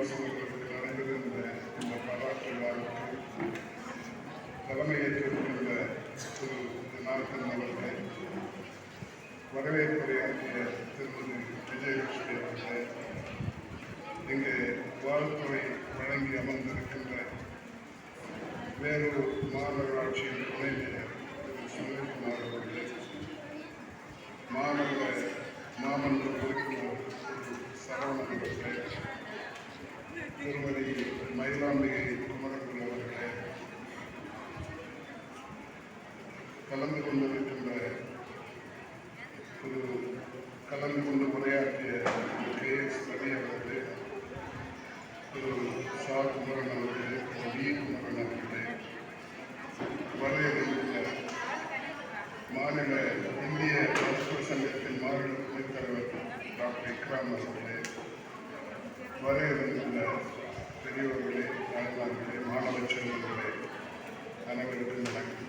சீனிவாசன் அவர்களுக்கு நடைபெறுகின்ற இந்த பாராட்டு விழாவுக்கு தலைமையேற்றிருக்கின்ற திரு ஜனார்தன் அவர்களே வரவேற்புரையாற்றிய திருமதி விஜயலட்சுமி அவர்களே இங்கு வாழ்த்துறை வழங்கி அமர்ந்திருக்கின்ற வேலூர் மாநகராட்சியின் துணை மேயர் திரு சுனில்குமார் அவர்களே மாநகர மாமன்ற உறுப்பினர் திரு சரவணன் அவர்களே திருமதி மயிலாம்பிகை குமரகுரு அவர்களே கலந்து கொண்டிருக்கின்ற ஒரு கலந்து கொண்டு உரையாற்றிய கே எஸ் ரவி அவர்களே திரு சா குமரன் அவர்களே திரு வி குமரன் அவர்களே வரையறுக்கின்ற மாநில இந்திய மருத்துவ சங்கத்தின் மாநில துணைத் தலைவர் டாக்டர் இக்ராம் அவர்களே வரையறுக்கின்ற பெரியவர்களே தாய்மார்களே மாணவ செல்வர்களே அனைவருக்கும் வணக்கம்.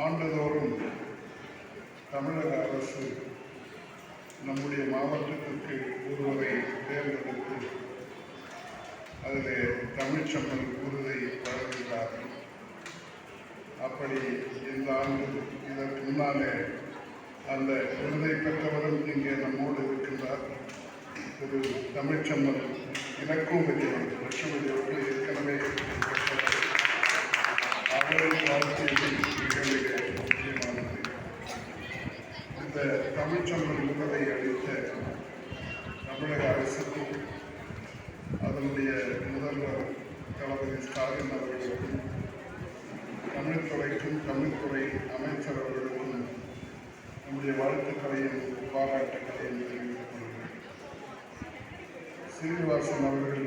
ஆண்டுதோறும் தமிழக அரசு நம்முடைய மாவட்டத்திற்கு ஒருவரை தேர்ந்தெடுத்து அதில் தமிழ்ச்சம்பல் விருதை வழங்குகிறார்கள் அப்படி இந்த ஆண்டு இதற்கு முன்னாலே அந்த விருதை பெற்றவரும் இங்கே நம்மோடு இருக்கின்றார் ஒரு தமிழ்ச்சம்பல் எனக்கும் பெரியவர் லட்சுமதி அவர்கள் ஏற்கனவே பெற்றவர். அவரின் வாழ்க்கையில் மிக மிக முக்கியமானது இந்த தமிழ்ச்சம்பல் விருதை அளித்த தமிழக அரசுக்கும் அதனுடைய முதல்வர் தளபதி ஸ்டாலின் அவர்களுக்கும் தமிழ்துறைக்கும் தமிழ்துறை அமைச்சர் அவர்களுக்கும் நம்முடைய வாழ்த்துக்களையும் பாராட்டுக்களையும் தெரிவித்து சீனிவாசன் அவர்கள்